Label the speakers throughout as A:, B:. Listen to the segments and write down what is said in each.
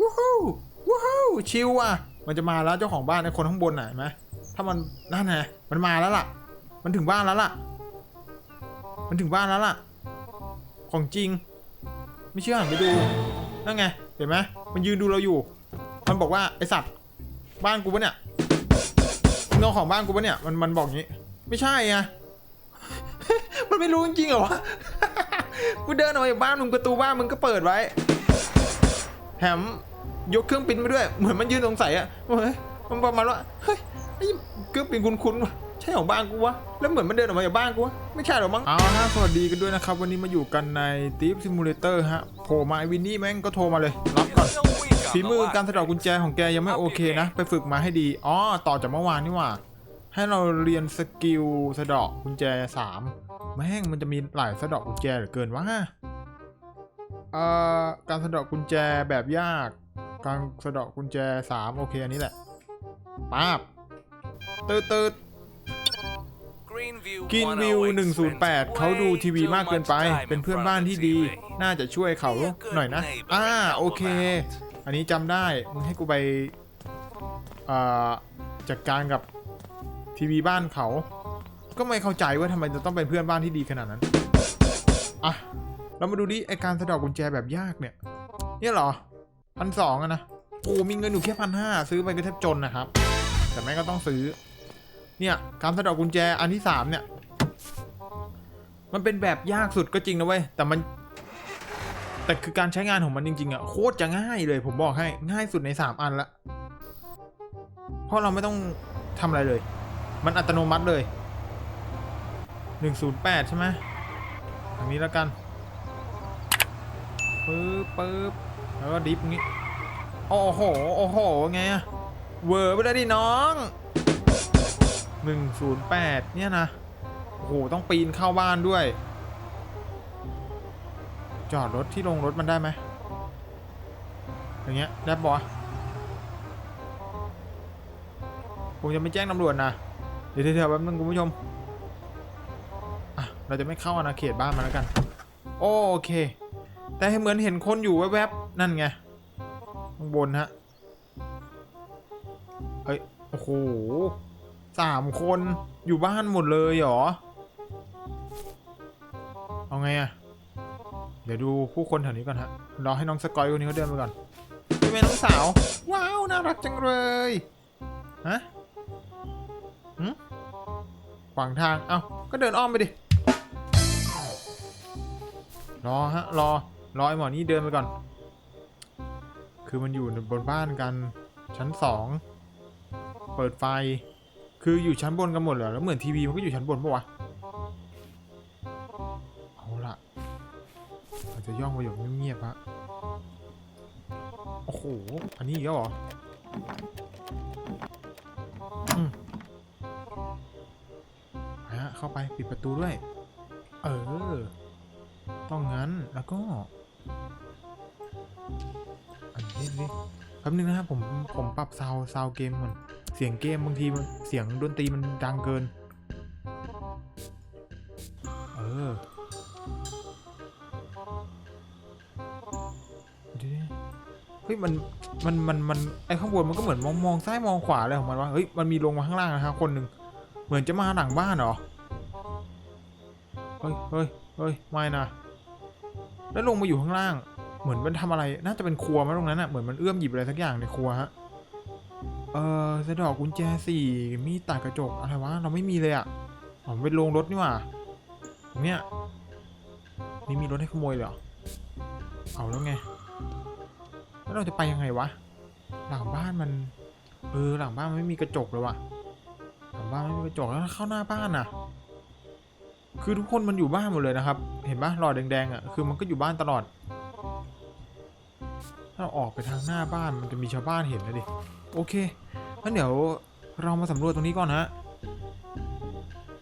A: วู้ฮู้วู้ฮู้ชิวอะ มันจะมาแล้วเจ้าของบ้านในคนข้างบนน่ะเห็นไหมถ้ามันนั่นไงมันมาแล้วล่ะ มันถึงบ้านแล้วล่ะ มันถึงบ้านแล้วล่ะ ของจริง ไม่เชื่อหันไปดูนั่นไงเห็นไหมมันยืนดูเราอยู่ มันบอกว่าไอสัตว์บ้านกูปะเนี่ยมึงเอาของบ้านกูปะเนี่ยมันมันบอกงี้ ไม่ใช่ไงมันไม่รู้จริงเหรอวะกูเดินออกจากบ้านมึงประตูบ้านมึงก็เปิดไว้แถม ยกเครื่องปินมาด้วย เหมือนมันยืนสงสัยอะเฮ้ยมันประมาณว่าเฮ้ยเครื่องปินคุ้นๆวะใช่ของบ้านกูวะแล้วเหมือนมันเดินออกมาจากบ้านกูวะไม่ใช่หรอกมั้งเอาฮะสวัสดีกันด้วยนะครับ วันนี้มาอยู่กันใน Thief Simulator ฮะโผล่มาไอวินนี่แม่งก็โทรมาเลยรับก่อนฝีมือการสะเดอกกุญแจของแกยังไม่โอเคนะ ไปฝึกมาให้ดีอ๋อต่อจากเมื่อวานนี่ว่าให้เราเรียนสกิลสะเดอกกุญแจสามแม่งมันจะมีหลายสะเดอกกุญแจเหลือเกินวะเอ่อการสะเดอกกุญแจแบบยาก การสะเดอกกุญแจสามโอเคอันนี้แหละป้าบตืดตืดกินวิว 108 เขาดูทีวีมากเกินไป เป็นเพื่อนบ้านที่ดี น่าจะช่วยเขาหน่อยนะ อ่า โอเค อันนี้จำได้ มึงให้กูไปเอ่อจัดการกับทีวีบ้านเขา ก็ไม่เข้าใจว่าทำไมจะต้องเป็นเพื่อนบ้านที่ดีขนาดนั้น อะ เรามาดูดิไอการสะเดอกกุญแจแบบยากเนี่ย เนี่ยเหรอ พันสองอะนะโอ้มีเงินอยู่แค่พันห้าซื้อไปก็แทบจนนะครับ แต่แม่ก็ต้องซื้อ เนี่ยการสะดอกกุญแจอันที่สามเนี่ย มันเป็นแบบยากสุดก็จริงนะเว้ยแต่มัน แต่คือการใช้งานของมันจริงๆอะโคตรจะง่ายเลยผมบอกให้ง่ายสุดในสามอันละเพราะเราไม่ต้องทำอะไรเลย มันอัตโนมัติเลยหนึ่งศูนย์แปดใช่ไหมอันนี้แล้วกันปึ๊บปึ๊บ แล้วก็ดิฟงี้ โอ้โห โอ้โห ไงอะเวอร์ไปเลยดิน้อง 108 เนี่ยนะ โอ้โห ต้องปีนเข้าบ้านด้วย จอดรถที่ลงรถมันได้ไหมอย่างเงี้ย ได้ปะผมจะไม่แจ้งตำรวจนะ เดี๋ยวเดี๋ยวแป๊บนึงคุณผู้ชม อะ เราจะไม่เข้าอาณาเขตบ้านมันแล้วกัน โอเค แต่ให้เหมือนเห็นคนอยู่แวบๆ นั่นไง ข้างบนฮะ เฮ้ย โอ้โหสามคนอยู่บ้านหมดเลยเหรอ เอาไงอะเดี๋ยวดูผู้คนแถวนี้ก่อนฮะ รอให้น้องสกอยคนนี้เขาเดินไปก่อนเมย์น้องสาว ว้าว น่ารักจังเลย ฮะหืมขวางทาง เอ้า ก็เดินอ้อมไปดิ รอฮะ รอ รอไอหมอนี่เดินไปก่อน คือมันอยู่บนบ้านกัน ชั้นสองเปิดไฟ คืออยู่ชั้นบนกันหมดเหรอแล้วเหมือนทีวีมันก็อยู่ชั้นบนปะวะเอาละเราจะย่องไปอย่างเงียบๆฮะโอ้โหอันนี้อีกแล้วเหรออฮะเข้าไปปิดประตูด้วย เออ ต้องงั้นแล้วก็ อันนี้นี่แป๊บนึงนะครับผมผมปรับซาวซาวเกมก่อนเสียงเกมบางทีมันเสียงดนตรีมันดังเกิน เออเดี๋ยวเฮ้ยมันมันมันมันไอข้างบนมันก็เหมือนมองมองซ้ายมองขวาอะไรของมันวะเฮ้ยมันมีลงมาข้างล่างนะครับคนหนึ่งเหมือนจะมาหลังบ้านเหรอเฮ้ยเฮ้ยเฮ้ยไม่นะแล้วลงมาอยู่ข้างล่าง เหมือนมันทำอะไร น่าจะเป็นครัวมั้ตรงนั้นอะเหมือนมันเอื้อมหยิบอะไรสักอย่างในครัวฮะ เออสะดอกกุญแจสี่มีตัดกระจกอะไรวะ เราไม่มีเลยอะ่ะอ๋อเป็นโรงรถนี่หว่าตรงเนี้ยนี่มีรถให้ขโมยเหรอ เอาแล้วไง แล้วเราจะไปยังไงวะ หลังบ้านมัน เออ หลังบ้านมันไม่มีกระจกเลยว่ะหลังบ้านไม่มีกระจกแล้วเข้าหน้าบ้านน่ะคือทุกคนมันอยู่บ้านหมดเลยนะครับ เห็นปะหลอดแดงๆอะ คือมันก็อยู่บ้านตลอด ถ้าเราออกไปทางหน้าบ้านมันจะมีชาวบ้านเห็นนะดิ โอเค งั้นเดี๋ยวเรามาสำรวจตรงนี้ก่อนนะ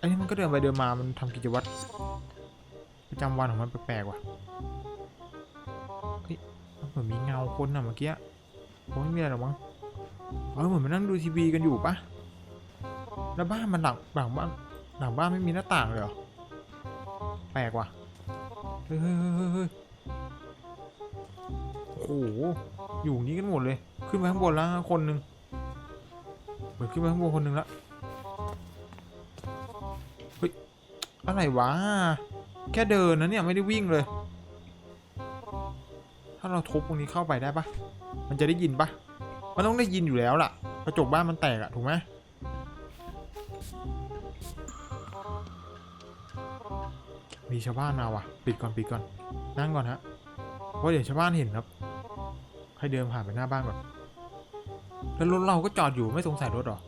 A: อันนี้มันก็เดินไปเดินมา มันทำกิจวัตรประจำวันของมันแปลกๆว่ะ เฮ้ยมันเหมือนมีเงาคนน่ะเมื่อกี้คงไม่มีอะไรหรอกมั้งเออเหมือนมันนั่งดูทีวีกันอยู่ปะแล้วบ้านมันหลังหลังบ้านหลังบ้านไม่มีหน้าต่างเลยเหรอ แปลกว่ะ เฮ้ย โอ้โห อยู่นี้กันหมดเลย ขึ้นไปข้างบนแล้วคนหนึ่งเหมือนขึ้นไปข้างบนคนหนึ่งแล้วเฮ้ย อะไรวะ แค่เดินนะเนี่ยไม่ได้วิ่งเลย ถ้าเราทุบตรงนี้เข้าไปได้ปะมันจะได้ยินปะมันต้องได้ยินอยู่แล้วล่ะ กระจกบ้านมันแตกอะถูกไหมมีชาวบ้านมาว่ะ ปิดก่อนปิดก่อน นั่งก่อนฮะเพราะเดี๋ยวชาวบ้านเห็นครับ ให้เดินผ่านไปหน้าบ้านก่อนแล้วรถเราก็จอดอยู่ไม่สงสัยรถหรอ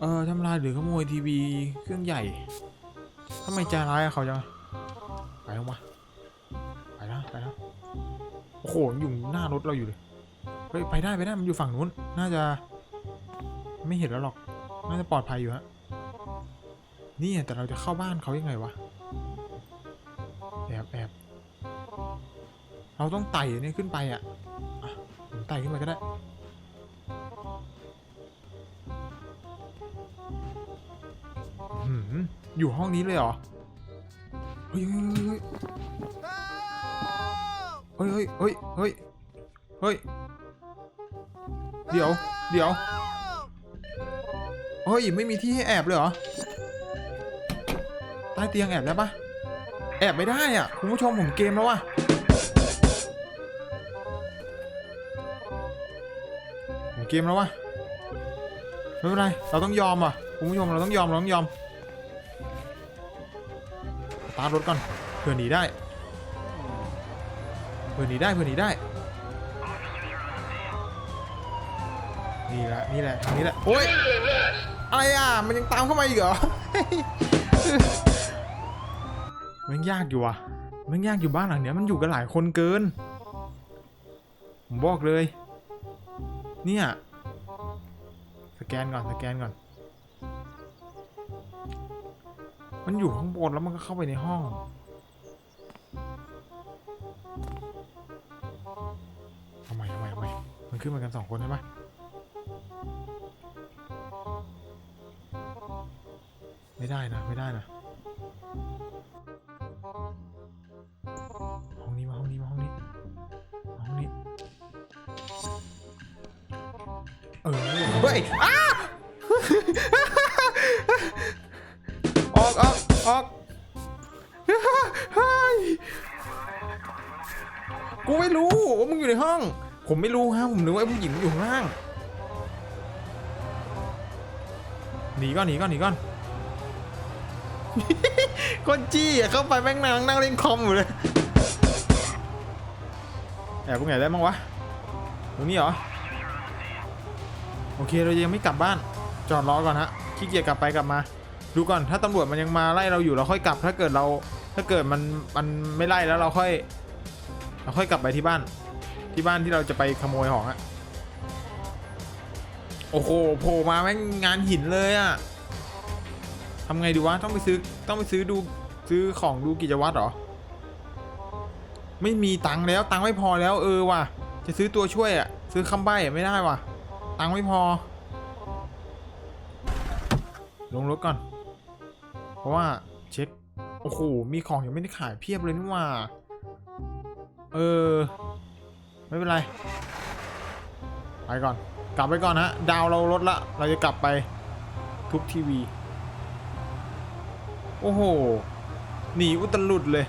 A: เออทำลายหรือขโมยทีวีเครื่องใหญ่ทำไมใจร้ายเขาจังไปลงมาไปแล้วไปแล้วโอ้โหมันอยู่หน้ารถเราอยู่เลยเฮ้ยไปได้ไปได้มันอยู่ฝั่งนู้น น่าจะ ไม่เห็นแล้วหรอก น่าจะปลอดภัยอยู่ฮะนี่แต่เราจะเข้าบ้านเขายังไงวะ เราต้องไต่อันนี่ขึ้นไปอะอะผมไต่ขึ้นไปก็ได้หืมอยู่ห้องนี้เลยเหรอเฮ้ยเฮ้ยเฮ้ยเฮ้ยเฮ้ยเฮ้ยเฮ้ยเดี๋ยว เดี๋ยว เฮ้ย ไม่มีที่ให้แอบเลยเหรอ ใต้เตียงแอบได้ปะแอบไม่ได้อะ คุณผู้ชมผมเกมแล้วว่ะ เกมแล้ววะไม่เป็นไรเราต้องยอมอะคุณผู้ชมเราต้องยอมเราต้องยอมตาร์ทรถก่อนเผื่อหนีได้เผื่อหนีได้เผื่อหนีได้นี่แหละนี่แหละทางนี้แหละโอ๊ยอะไรอะมันยังตามเข้ามาอีกเหรอมันยากอยู่ว่ะมันยากอยู่บ้านหลังเนี้ยมันอยู่กันหลายคนเกินผมบอกเลย เนี่ย สแกนก่อน สแกนก่อน มันอยู่ข้างบนแล้วมันก็เข้าไปในห้อง ทำไมทำไมทำไมมันขึ้นมากันสองคนใช่ไหมไม่ได้นะ ไม่ได้นะ อเฮ้ยอ้าออกออกออกกูไม่รู้ว่ามึงอยู่ในห้อง ผมไม่รู้ฮะผมนึกว่าผู้หญิงอยู่ข้างล่างหนีก่อนหนีก่อนหนีก่อนคนจี้อะเข้าไปแม่งนั่งนั่งเล่นคอมอยู่เลยแอบตรงไหนได้บ้างวะตรงนี้เหรอ โอเคเรายังไม่กลับบ้าน จอดรอก่อนฮะขี้เกียจกลับไปกลับมา ดูก่อนถ้าตำรวจมันยังมาไล่เราอยู่เราค่อยกลับ ถ้าเกิดเรา ถ้าเกิดมันมันไม่ไล่แล้วเราค่อย เราค่อยกลับไปที่บ้าน ที่บ้านที่เราจะไปขโมยของอะโอ้โหโผล่มาแม่งงานหินเลยอะทำไงดีวะต้องไปซื้อต้องไปซื้อดูซื้อของดูกิจวัตรหรอ ไม่มีตังค์แล้วตังค์ไม่พอแล้วเออว่ะ จะซื้อตัวช่วยอะซื้อคำใบ้ไม่ได้ว่ะ ตังค์ไม่พอ ลงรถก่อน เพราะว่าเช็ค โอ้โห มีของยังไม่ได้ขายเพียบเลยนี่ว่า เออ ไม่เป็นไร ไปก่อน กลับไปก่อนฮะ ดาวเราลดละ เราจะกลับไปทุบทีวี โอ้โห หนีอุตลุดเลย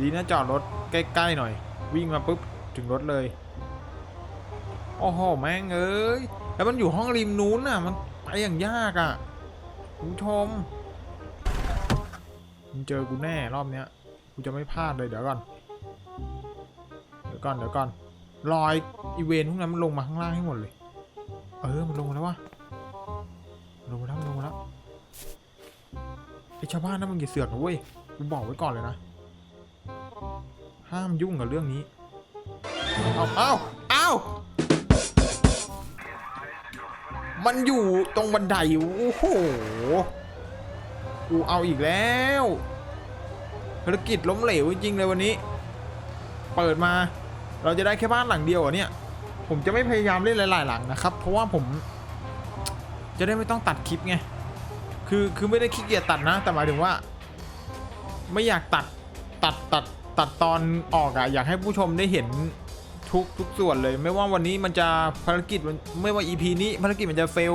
A: ดีนะจอดรถใกล้ ๆ หน่อย วิ่งมาปุ๊บ ถึงรถเลย โอ้โห แม่งเอ้ย แล้วมันอยู่ห้องริมนู้นน่ะ มันไปอย่างยากอะคุณผู้ชมมึงเจอกูแน่รอบเนี้ย กูจะไม่พลาดเลยเดี๋ยวก่อน เดี๋ยวก่อนเดี๋ยวก่อน รอยอีเวนต์พวกนั้นมันลงมาข้างล่างให้หมดเลย เออ มันลงมาแล้ววะลงมาแล้วมันลงมาแล้วไอชาวบ้านนั่นมึงอย่าเสือกนะเว้ย กูบอกไว้ก่อนเลยนะ ห้ามยุ่งกับเรื่องนี้ เอาเอาเอามันอยู่ตรงบันได โอ้โห กูเอาอีกแล้วภารกิจล้มเหลวจริงเลยวันนี้ เปิดมา เราจะได้แค่บ้านหลังเดียวเหรอเนี่ย ผมจะไม่พยายามเล่นหลายๆหลังนะครับ เพราะว่าผม จะได้ไม่ต้องตัดคลิปไง คือคือไม่ได้ขี้เกียจตัดนะ แต่หมายถึงว่า ไม่อยากตัดตัดตัดตัดตอนออกอะอยากให้ผู้ชมได้เห็น ทุกทุกส่วนเลย ไม่ว่าวันนี้มันจะภารกิจมันไม่ว่า EP นี้ภารกิจมันจะเฟล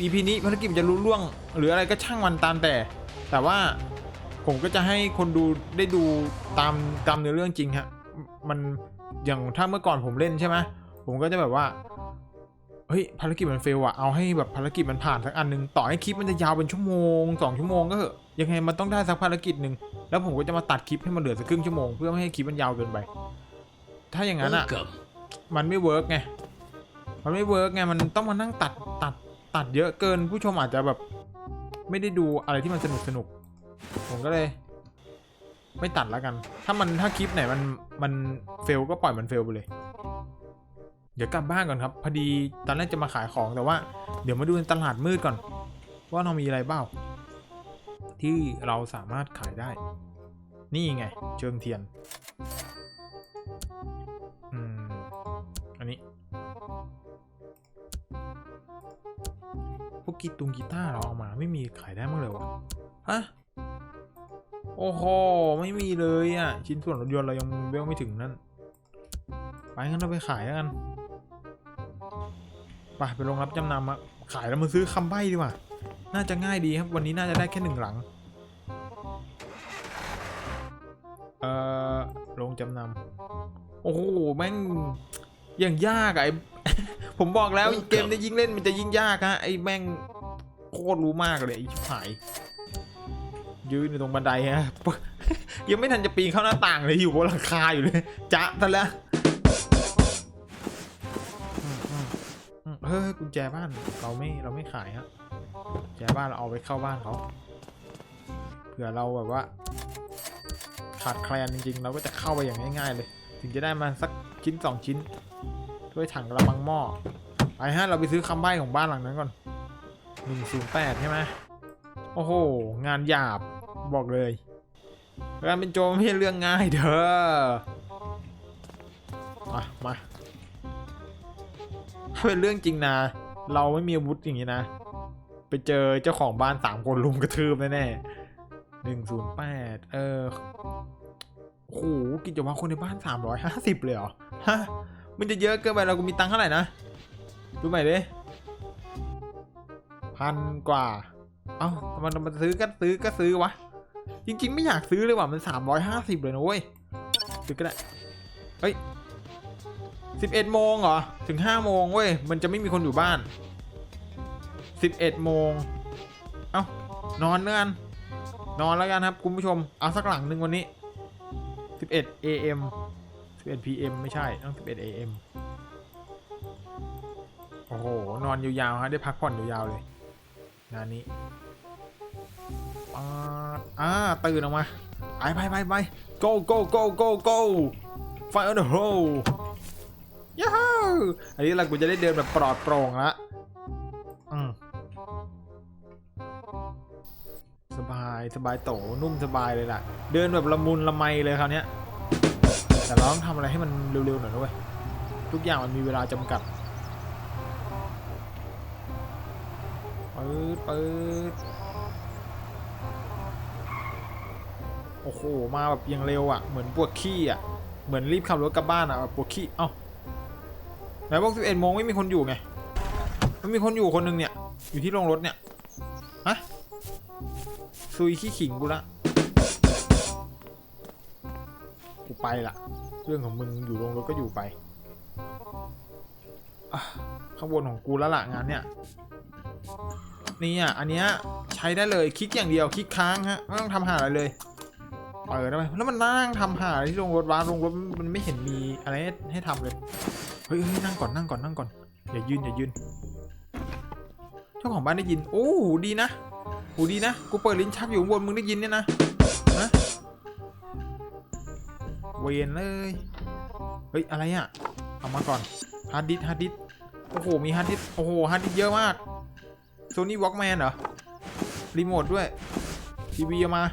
A: EP นี้ภารกิจมันจะรุล่วง หรืออะไรก็ช่างมันตามแต่ แต่ว่าผมก็จะให้คนดูได้ดูตามตามเนื้อเรื่องจริงฮะมันอย่างถ้าเมื่อก่อนผมเล่นใช่ไหมผมก็จะแบบว่าเฮ้ยภารกิจมันเฟลอะเอาให้แบบภารกิจมันผ่านสักอันหนึ่งต่อให้คลิปมันจะยาวเป็นชั่วโมงสองชั่วโมงก็เถอะยังไงมันต้องได้สักภารกิจหนึ่งแล้วผมก็จะมาตัดคลิปให้มันเหลือสักครึ่งชั่วโมงเพื่อไม่ให้คลิปมันยาวเกินไป ถ้าอย่างนั้นอะ
B: Welcome.
A: มันไม่เวิร์กไง มันไม่เวิร์กไง มันต้องมานั่งตัดตัดตัดเยอะเกิน ผู้ชมอาจจะแบบ ไม่ได้ดูอะไรที่มันสนุกสนุก ผมก็เลย ไม่ตัดแล้วกัน ถ้ามันถ้าคลิปไหนมันมันเฟลก็ปล่อยมันเฟลไปเลย เดี๋ยวกลับบ้านก่อนครับ พอดีตอนแรกจะมาขายของแต่ว่า เดี๋ยวมาดูในตลาดมืดก่อน ว่าเรามีอะไรบ้างที่เราสามารถขายได้ นี่ไง เชิงเทียนอืมอันนี้ พวกกีตุงกีตาร์เราเอามาไม่มีขายได้มั้างเลยวะฮะ โอ้โห ไม่มีเลยอะ ชิ้นส่วนรถยนต์เรายังเวลไม่ถึงนั่น ไปงั้นเราไปขายแล้วกัน ไปไปลงรับจำนำอะขายแล้วมาซื้อคำใบ้ดีกว่า น่าจะง่ายดีครับ วันนี้น่าจะได้แค่หนึ่งหลัง เอ่อลงจำนำโอ้โห แม่งอย่างยากอะไอ ผมบอกแล้วเกมนี้ยิ่งเล่นมันจะยิ่งยากฮะไอ้แม่งโคตรรู้มากเลยไอ้ชิบหายยืนอยู่ตรงบันไดฮะยังไม่ทันจะปีนเข้าหน้าต่างเลยอยู่บนหลังคาอยู่เลยจะซะแล้วอืมอืมอืมเฮ้ยกุญแจบ้านเราไม่เราไม่ขายฮะกุญแจบ้านเราเอาไว้เข้าบ้านเขาเผื่อเราแบบว่า ขาดแคลนจริงๆ เราก็จะเข้าไปอย่างง่ายๆเลย ถึงจะได้มาสักชิ้นสองชิ้น ด้วยถังกระมังหม้อ ไปฮะเราไปซื้อคำใบ้ของบ้านหลังนั้นก่อนหนึ่งศูนย์แปดใช่ไหมโอ้โห งานหยาบบอกเลย การเป็นโจรไม่ใช่เรื่องง่ายเด้อมามาถ้าเป็นเรื่องจริงนะ เราไม่มีอาวุธอย่างนี้นะ ไปเจอเจ้าของบ้านสามคนลุมกระทืบแน่ๆหนึ่งศูนย์แปดเออโอ้โหกิจวัตรคนในบ้านสามร้อยห้าสิบเลยเหรอ ฮะ มันจะเยอะเกินไปเรากูมีตังค์เท่าไหร่นะ ดูใหม่ดิพันกว่า เอ้ามันมันซื้อก็ซื้อก็ซื้อวะ จริง ๆ ไม่อยากซื้อเลยว่ะ มันสามร้อยห้าสิบเลยนะเว้ย ซื้อก็ได้ เฮ้ยสิบเอ็ดโมงเหรอ ถึงห้าโมงเว้ย มันจะไม่มีคนอยู่บ้านสิบเอ็ดโมง เอ้านอนเนื่อนนอนแล้วกันครับ คุณผู้ชม เอาสักหลังหนึ่งวันนี้ 11 AM 11 PM ไม่ใช่ต้อง11 AM อ้โห นอนยาวๆฮะ ได้พักผ่อนยาวๆเลยงานนี้อ่าตื่นออกมา ไปไปไปไป go go go go go fire on the hole ย้าอันนี้เรากูจะได้เดินแบบปลอดโปร่งละอืมสบายสบายโตนุ่มสบายเลยล่ะ เดินแบบละมุนละไมเลยคราวเนี้ยแต่เราต้องทำอะไรให้มันเร็วๆหน่อยด้วยทุกอย่างมันมีเวลาจำกัด ปืดปืดโอ้โห มาแบบยังเร็วอะ เหมือนปวดขี้อะ เหมือนรีบขับรถกลับบ้านอะแบบปวดขี้ เอ้าไหนบอก11โมงไม่มีคนอยู่ไงมันมีคนอยู่คนหนึงเนี่ย อยู่ที่โรงรถเนี่ย ฮะ ซุยขี้ขิงกูละ กูไปละ เรื่องของมึงอยู่โรงรถก็อยู่ไป ข้างบนของกูแล้วล่ะงานเนี่ย นี่อะอันเนี้ยใช้ได้เลยคลิกอย่างเดียวคลิกค้างฮะไม่ต้องทำหาอะไรเลยเปิดได้ไหมแล้วมันนั่งทำหาอะไรที่โรงรถวะโรงรถมันไม่เห็นมีอะไรให้ทำเลยเฮ้ยนั่งก่อนนั่งก่อนนั่งก่อนอย่ายืนอย่ายืนเจ้าของบ้านได้ยิน โอ้หูดีนะหูดีนะกูเปิดลิ้นชักอยู่บนมึงได้ยินเนี่ยนะนะเวียนเลยเฮ้ยอะไรอะเอามาก่อนฮาร์ดดิสฮาร์ดดิสโอ้โหมีฮาร์ดดิสโอ้โหฮาร์ดดิสเยอะมาก โซนี่วอล์กแมนเหรอ รีโมทด้วย ทีวีมา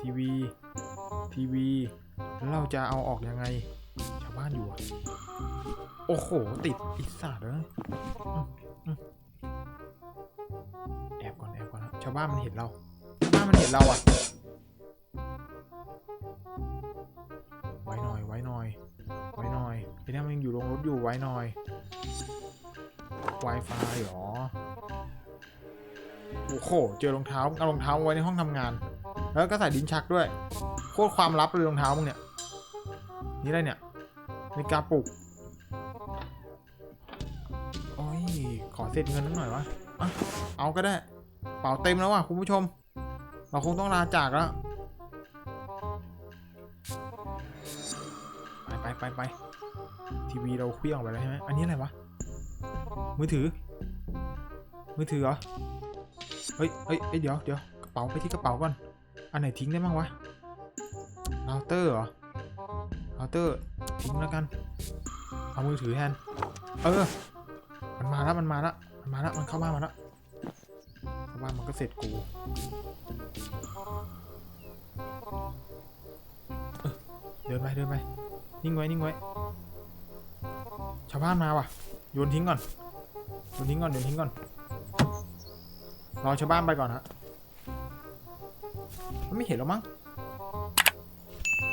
A: ทีวี ทีวี เราจะเอาออกยังไง ชาวบ้านอยู่อะโอ้โห ติดอิสระเลยแอบก่อนแอบก่อนนะชาวบ้านมันเห็นเรา ชาวบ้านมันเห็นเราอะ ไว้หน่อยไว้หน่อย อยไอ้นี่ยมันยังอยู่ลงรถอยู่ไว้หน่อย Wi-Fi เหรอ โอ้โห เจอรองเท้า เอารองเท้าไว้ในห้องทำงาน แล้วก็ใส่ดินชักด้วย โคตรความลับเลยรองเท้ามึงเนี่ย นี่อะไรเนี่ยนาฬิกาปลุก โอ้ย ขอเสร็จเงินนิดหน่อยวะอะเอาก็ได้ เป๋าเต็มแล้วว่ะคุณผู้ชม เราคงต้องลาจากแล้ว ไปไปไปไป ทีวีเราเคลี้ยงออกไปแล้วใช่ไหมอันนี้อะไรวะ มือถือ มือถือเหรอ เฮ้ยเฮ้ยเดี๋ยวเดี๋ยวกระเป๋าไปที่กระเป๋าก่อน อันไหนทิ้งได้บ้างวะเราเตอร์เหรอเราเตอร์ทิ้งแล้วกัน เอามือถือแทน เออ มันมาแล้วมันมาแล้วมันมาแล้วมันเข้าบ้านมาแล้วเข้าบ้านมันก็เสร็จกูเดินไปเดินไปนิ่งไว้นิ่งไว้ ชาวบ้านมาว่ะโยนทิ้งก่อนโยนทิ้งก่อนโยนทิ้งก่อนรอชาวบ้านไปก่อนฮะมันไม่เห็นหรอมั้ง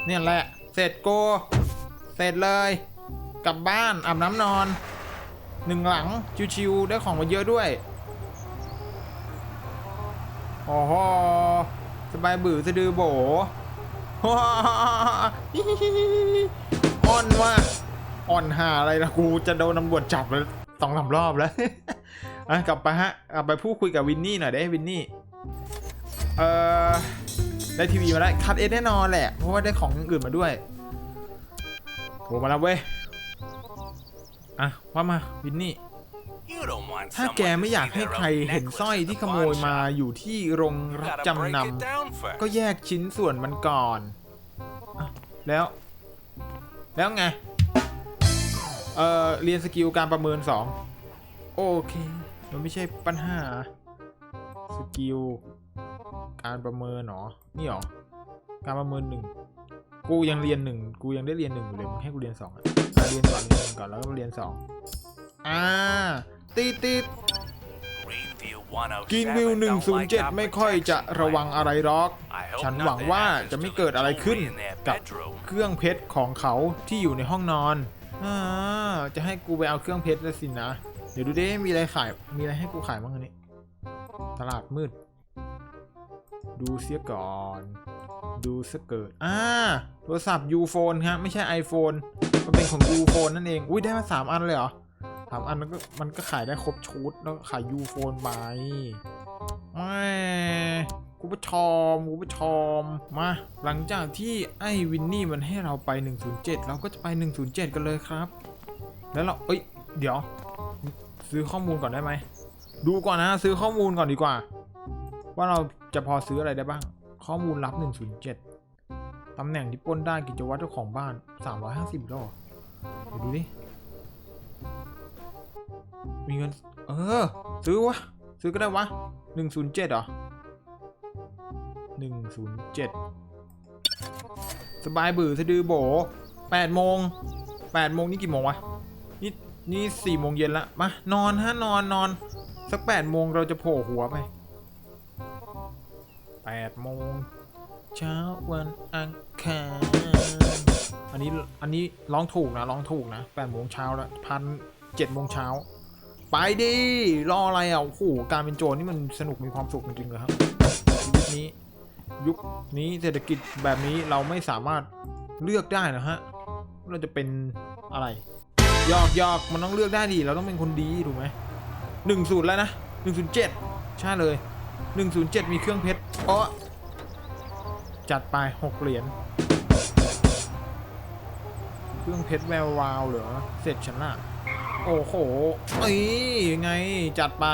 A: เนี่ยแหละ เสร็จโก เสร็จเลย กลับบ้านอาบน้ำนอน หนึ่งหลัง ชิวๆได้ของมาเยอะด้วยโอ้โหสบายบือสะดือโบว้าอ่อนว่ะ อ่อนหาอะไรนะกูจะโดนตำรวจจับแล้วสองสามรอบแล้วอะกลับไปฮะกลับไปพูดคุยกับวินนี่หน่อยได้วินนี่เอ่อได้ทีวีมาได้วคัดเอสแน่นอนแหละ เพราะว่าได้ของอื่นมาด้วยโทรมาแล้วเว้ยอะว่ามาวินนี่ถ้าแกไม่อยากให้ใครเห็นสร้อยที่ขโมยมาอยู่ที่โรงรับจำนำก็แยกชิ้นส่วนมันก่อนอแล้ว แล้วไง เอ่อเรียนสกิลการประเมินสองโอเค มันไม่ใช่ปัญหา สกิลการประเมินเหรอ นี่หรอ การประเมินหนึ่ง กูยังเรียนหนึ่ง กูยังได้เรียนหนึ่งอยู่เลยมึงให้กูเรียนสองอะเรียนก่อนเรียนหนึ่งก่อนแล้วก็เรียนสองอ่าติดติดกินวิว 107 ไม่ค่อยจะระวังอะไรหรอก ฉันหวังว่าจะไม่เกิดอะไรขึ้นกับเครื่องเพชรของเขาที่อยู่ในห้องนอน อ่าจะให้กูไปเอาเครื่องเพชรแล้วสินะ เดี๋ยวดูดิมีอะไรขาย มีอะไรให้กูขายบ้างอันนี้ ตลาดมืด ดูเสียก่อน ดูสเกิร์ตอ่าโทรศัพท์ยูโฟนครับไม่ใช่ iPhone มันเป็นของยูโฟนนั่นเอง อุ้ยได้มาสามอันเลยเหรอสามอันมันก็มันก็ขายได้ครบชุดแล้วขายยูโฟนไปแม่ กูผู้ชมกูผู้ชมมา หลังจากที่ไอ้วินนี่มันให้เราไป 107 เราก็จะไป 107 กันเลยครับ แล้วเรา เอ้ย เดี๋ยว ซื้อข้อมูลก่อนได้ไหม ดูก่อนนะ ซื้อข้อมูลก่อนดีกว่า ว่าเราจะพอซื้ออะไรได้บ้าง ข้อมูลลับ 107 ตำแหน่งที่ป้นได้กิจวัตรเจ้าของบ้าน 350แล้วเหรอเดี๋ยวดูดิ มีเงิน เออ ซื้อวะ ซื้อก็ได้วะหนึ่งศูนย์เจ็ดเหรอ หนึ่งศูนย์เจ็ดสบายบือสะดือโบแปดโมงแปดโมงนี่กี่โมงวะ นี่นี่สี่โมงเย็นละ มานอนฮะนอนนอน สักแปดโมงเราจะโผล่หัวไปแปดโมงเช้าวันอังคารอันนี้อันนี้ร้องถูกนะร้องถูกนะแปดโมงเช้าแล้วพันเจ็ดโมงเช้าไปดิรออะไรอะโอ้โหการเป็นโจรนี่มันสนุกมีความสุขจริงๆเลยครับชีวิตนี้ ยุคนี้เศรษฐกิจแบบนี้เราไม่สามารถเลือกได้นะฮะเราจะเป็นอะไรยอกยอกมันต้องเลือกได้ดิเราต้องเป็นคนดีถูกไหมหนึ่งศูนย์แล้วนะหนึ่งศูนย์เจ็ดใช่เลยหนึ่งศูนย์เจ็ดมีเครื่องเพชรเพราะจัดไปหกเหรียญเครื่องเพชรแวววาวเหรอเสร็จฉันละโอ้โหเอ้ยยังไงจัดไป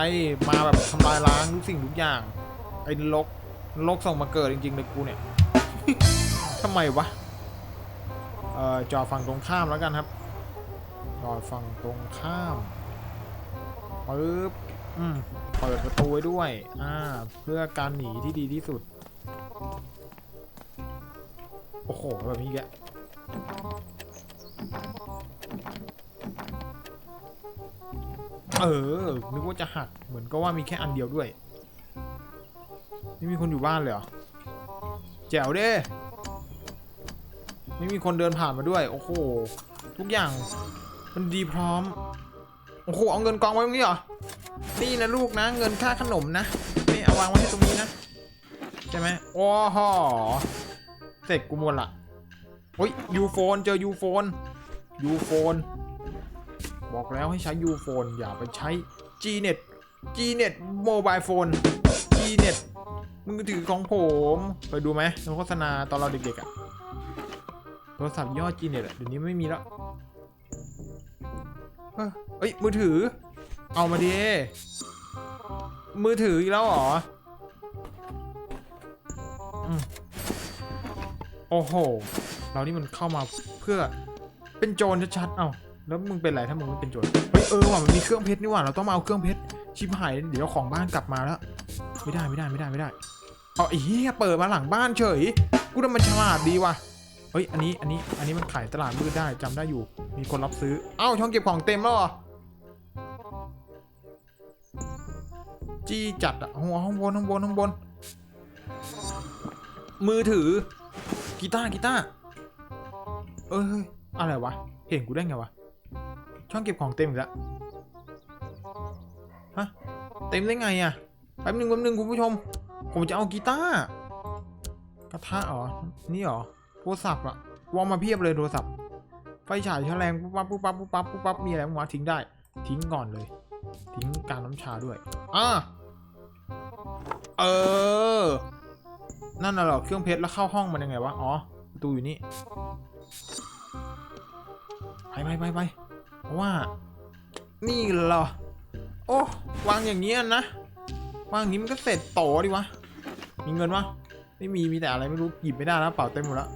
A: มาแบบทำลายล้างทุกสิ่งทุกอย่างไอ้นรก นรกส่งมาเกิดจริงๆเลยกูเนี่ยทำไมวะเอ่อจอฝั่งตรงข้ามแล้วกันครับ จอฝั่งตรงข้ามปึ๊บอืมเปิดประตูไว้ด้วยอ่าเพื่อการหนีที่ดีที่สุด โอ้โหแบบนี้แกเออนึกว่าจะหักเหมือนก็ว่ามีแค่อันเดียวด้วย ไม่มีคนอยู่บ้านเลยเหรอ แจ๋วเด้ไม่มีคนเดินผ่านมาด้วย โอ้โห ทุกอย่าง มันดีพร้อม โอ้โห เอาเงินกองไว้ตรงนี้เหรอ นี่นะลูกนะ เงินค่าขนมนะ นี่เอาวางไว้ให้ตรงนี้นะ ใช่ไหมโอ้โหเสร็จกูหมดละโอ้ยยูโฟนเจอยูโฟนยูโฟนบอกแล้วให้ใช้ยูโฟนอย่าไปใช้ Gnet Gnet โมบายโฟน Gnet มึงถือของผมเคยดูไหมโฆษณาตอนเราเด็กๆอะโทรศัพท์ยี่ห้อ Gnet อะเดี๋ยวนี้ไม่มีแล้วเอ้ยมือถือ เอามาดิมือถืออีกแล้วเหรอโอ้โห เรานี่มันเข้ามาเพื่อเป็นโจรชัดๆ เอ้าแล้วมึงเป็นไรถ้ามึงไม่เป็นโจร เฮ้ยเออว่ะมันมีเครื่องเพชรนี่หว่า เราต้องมาเอาเครื่องเพชร ชิบหาย เดี๋ยวของบ้านกลับมาแล้ว ไม่ได้ไม่ได้ไม่ได้ไม่ได้ เอาไอ้เหี้ยเปิดมาหลังบ้านเฉย กูทำมันฉลาดดีว่ะ เฮ้ย อันนี้ อันนี้ อันนี้มันขายตลาดมืดได้จำได้อยู่ มีคนรับซื้อ เอ้า ช่องเก็บของเต็มแล้วเหรอจี้จัดอะหัวข้างบนข้างบนข้างบน มือถือ กีตาร์กีตาร์ เอ้ยเฮ้ย อะไรวะ เห็นกูได้ไงวะ ช่องเก็บของเต็มอีกแล้วฮะ เต็มได้ไงอะแป๊บหนึงแป๊บหนึงคุณผู้ชม ผมจะเอากีตาร์กระทะเหรอ นี่เหรอโทรศัพท์อะวางมาเพียบเลยโทรศัพท์ ไฟฉายแฉลงปุ๊บปั๊บปุ๊บปั๊บปุ๊บปั๊บปุ๊บปั๊บมีอะไรบ้างวะทิ้งได้ ทิ้งก่อนเลย ทิ้งการน้ำชาด้วยอ่าเออ นั่นน่ะเหรอเครื่องเพชรแล้วเข้าห้องมันยังไงวะ อ๋อประตูอยู่นี่ ไปไปไปไปเพราะว่า นี่เหรอ โอ้วางอย่างเงี้ยนะ วางอย่างนี้มันก็เสร็จโตดิวะ มีเงินวะไม่มีมีแต่อะไรไม่รู้หยิบไม่ได้แล้วเป๋าเต็มหมดแล้ว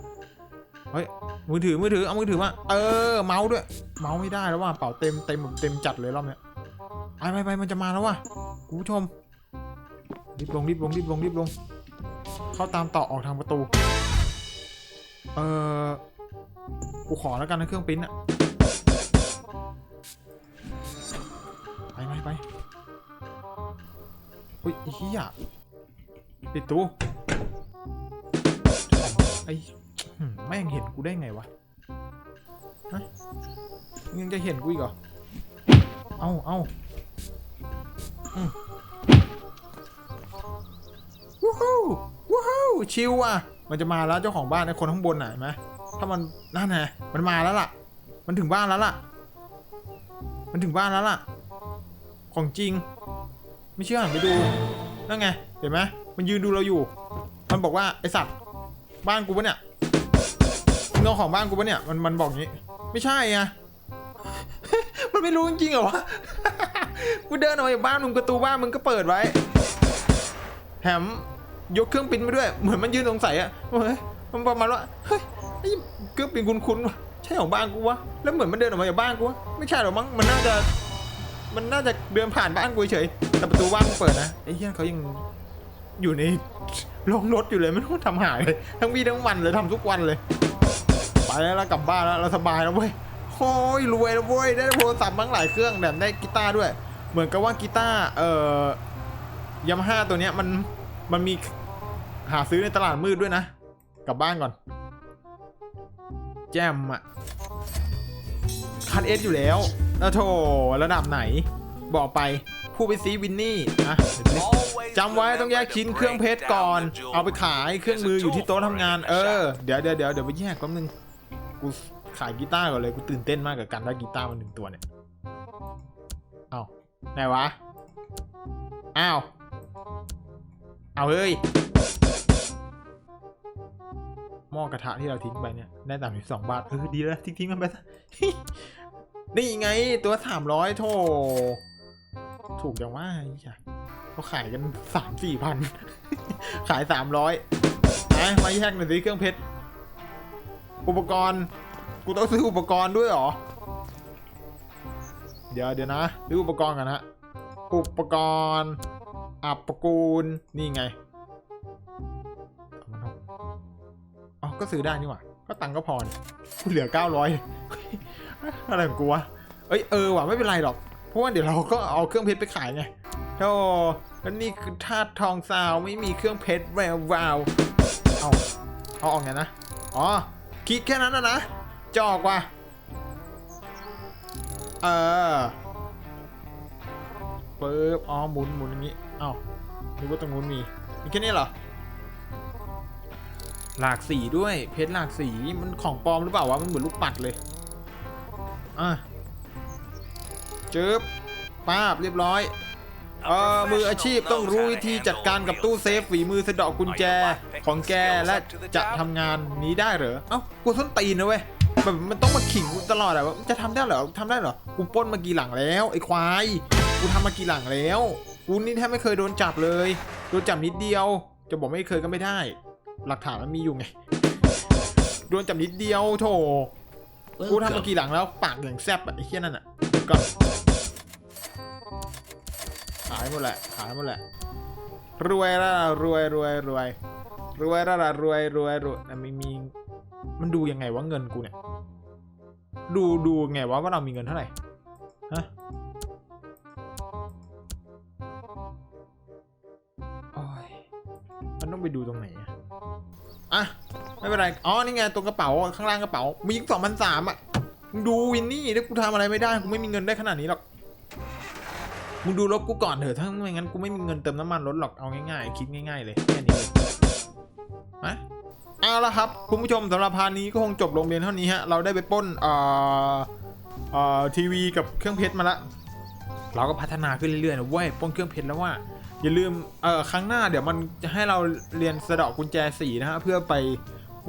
A: เฮ้ยมือถือมือถือเอามือถือมาเออเมาส์ด้วย เมาส์ไม่ได้แล้วว่ะเป๋าเต็มเต็มแบบเต็มจัดเลยรอบเนี้ยไปไปไปมันจะมาแล้วว่ะคุณผู้ชมรีบลงรีบลงรีบลงรีบลง เข้าตามต่อออกทางประตู เออกูขอแล้วกันนะเครื่องปิ้นอะไปไปไปอุ้ยเหี้ย ปิดตู้ไอ้แม่งเห็นกูได้ไงวะฮะยังจะเห็นกูอีกเหรอ เอาเอาอวู้ฮู้วู้ฮู้ชิวอะ มันจะมาแล้วเจ้าของบ้านไอ้คนข้างบนน่ะเห็นไหมถ้ามันนั่นไงมันมาแล้วล่ะ มันถึงบ้านแล้วล่ะ มันถึงบ้านแล้วล่ะ ของจริง ไม่เชื่อหันไปดู นั่นไง เห็นไหม มันยืนดูเราอยู่ มันบอกว่าไอสัตว์บ้านกูปะเนี่ยมึงเอาของบ้านกูปะเนี่ยมันมันบอกงี้ ไม่ใช่ไงมันไม่รู้จริงๆเหรอวะ กูเดินออกจากบ้านมึงประตูบ้านมึงก็เปิดไว้แถมยกเครื่องปิ้นมาด้วย เหมือนมันยืนสงสัยอะเฮ้ยมันประมาณว่าเฮ้ยไอ้เครื่องปิ้นคุ้นๆวะใช่ของบ้านกูวะแล้วเหมือนมันเดินออกมาจากบ้านกูวะไม่ใช่หรอกมั้งมันน่าจะ มันน่าจะเดินผ่านบ้านกูเฉยแต่ประตูบ้านกูเปิดนะไอ้เหี้ยเขายัง อยู่ในโรงรถอยู่เลยไม่รู้ทำหายเลยทั้งวีทั้งวันเลยทำทุกวันเลย ไปแล้วเรากลับบ้านแล้วเราสบายแล้วเว้ยโอ้ยรวยแล้วเว้ยได้โทรศัพท์มั้งหลายเครื่องแถมได้กีตาร์ด้วย เหมือนกับว่ากีตาร์เอ่อยามาฮ่าตัวเนี้ยมันมันมีหาซื้อในตลาดมืดด้วยนะ กลับบ้านก่อน แจมอะคันเอสอยู่แล้วเออโถระดับไหน บอกไป ผู้ไปซีวินนี่นะเดี๋ยวดูดิจำไว้ต้องแยกชิ้นเครื่องเพชรก่อน เอาไปขายเครื่องมืออยู่ที่โต๊ะทำงาน เออ เดี๋ยวเดี๋ยวเดี๋ยวเดี๋ยวไปแยกแป๊บนึง กูขายกีตาร์ก่อนเลย กูตื่นเต้นมากกับการได้กีตาร์มาหนึ่งตัวเนี่ย เอ้าไหนวะ อ้าว เอาเฮ้ย หม้อกระทะที่เราทิ้งไปเนี่ย ได้ตามสิบสองบาท เออ ดีแล้วทิ้งทิ้งมันไปซะนี่ไงตัวสามร้อยโถ ถูกจังว่าไอ้เหี้ยเขาขายกันสามสี่พัน ขายสามร้อยมาแยกหน่อยสิเครื่องเพชร อุปกรณ์ กูต้องซื้ออุปกรณ์ด้วยเหรอ เดี๋ยวเดี๋ยวนะซื้ออุปกรณ์กันนะอุปกรณ์อับปะกูล นี่ไงอ๋อก็ซื้อได้นี่หว่า ก็ตังก็พอนี่เหลือเก้าร้อยอะไรของกูวะเอ้ยเออว่ะไม่เป็นไรหรอก เพราะว่าเดี๋ยวเราก็เอาเครื่องเพชรไปขายไงโธ่แล้วนี่คือธาตุทองซาวไม่มีเครื่องเพชรแวววาวเอาเอาออกไงนะ อ๋อคลิกแค่นั้นนะนะจออกว่ะ เออปึ๊บ อ๋อ หมุนหมุนอย่างนี้ เอ้านึกว่าตรงนู้นมี มีแค่นี้เหรอ หลากสีด้วย เพชรหลากสี มันของปลอมหรือเปล่าวะ มันเหมือนลูกปัดเลย อะ จึ๊บป้าบเรียบร้อยเออมืออาชีพต้องรู้วิธีจัดการกับตู้เซฟฝีมือสะดอกกุญแจของแกและจะทำงานนี้ได้เหรอ เอ้ากูส้นตีนนะเว้ยแบบมันต้องมาขิงกูตลอดอะว่าจะทำได้เหรอทำได้เหรอกูป้นมากี่หลังแล้วไอ้ควายกูทำมากี่หลังแล้วกูนี่แทบไม่เคยโดนจับเลยโดนจับนิดเดียว จะบอกไม่เคยก็ไม่ได้ หลักฐานมันมีอยู่ไงโดนจับนิดเดียวโถกูทำมากี่หลังแล้วปากอย่างแซบอะไอ้เหี้ยนั่นอะก็ขายหมดแหละ ขายหมดแหละ รวยแล้วล่ะรวยรวยรวยรวยแล้วล่ะรวยรวยรวยแต่ไม่มี มันดูยังไงว่าเงินกูเนี่ย ดูดูไงว่าว่าเรามีเงินเท่าไหร่ ฮะมันต้องไปดูตรงไหนอะอะ ไม่เป็นไร อ๋อ นี่ไงตรงกระเป๋า ข้างล่างกระเป๋า มีสองพันสามอะ ดูวินนี่ถ้ากูทำอะไรไม่ได้ กูไม่มีเงินได้ขนาดนี้หรอก มึงดูรถกูก่อนเถอะถ้าไม่งั้นกูไม่มีเงินเติมน้ำมันรถหรอกเอาง่ายๆคิดง่ายๆเลยแค่นี้เลยมาเอาละครับ คุณผู้ชมสำหรับพานี้ก็คงจบลงเรียนเท่านี้ฮะ เราได้ไปป้นเอ่อเอ่อทีวีกับเครื่องเพชรมาละ เราก็พัฒนาขึ้นเรื่อยๆนะเว้ยป้นเครื่องเพชรแล้วว่า อย่าลืมเอ่อครั้งหน้าเดี๋ยวมันจะให้เราเรียนสะเดอกกุญแจสีนะฮะเพื่อไป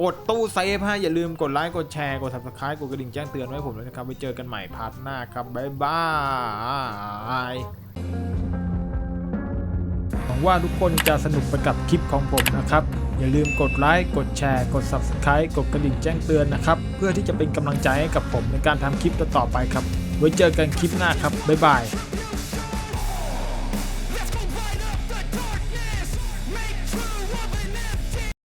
A: ปลดตู้เซฟฮะอย่าลืมกดไลค์กดแชร์กด subscribe กดกระดิ่งแจ้งเตือนไว้ผมด้วยนะครับไว้เจอกันใหม่พาร์ทหน้าครับบ๊ายบายหวังว่าทุกคนจะสนุกไปกับคลิปของผมนะครับ อย่าลืมกดไลค์กดแชร์กด subscribe กดกระดิ่งแจ้งเตือนนะครับ เพื่อที่จะเป็นกำลังใจให้กับผมในการทำคลิปต่อๆไปครับ ไว้เจอกันคลิปหน้าครับบ๊ายบาย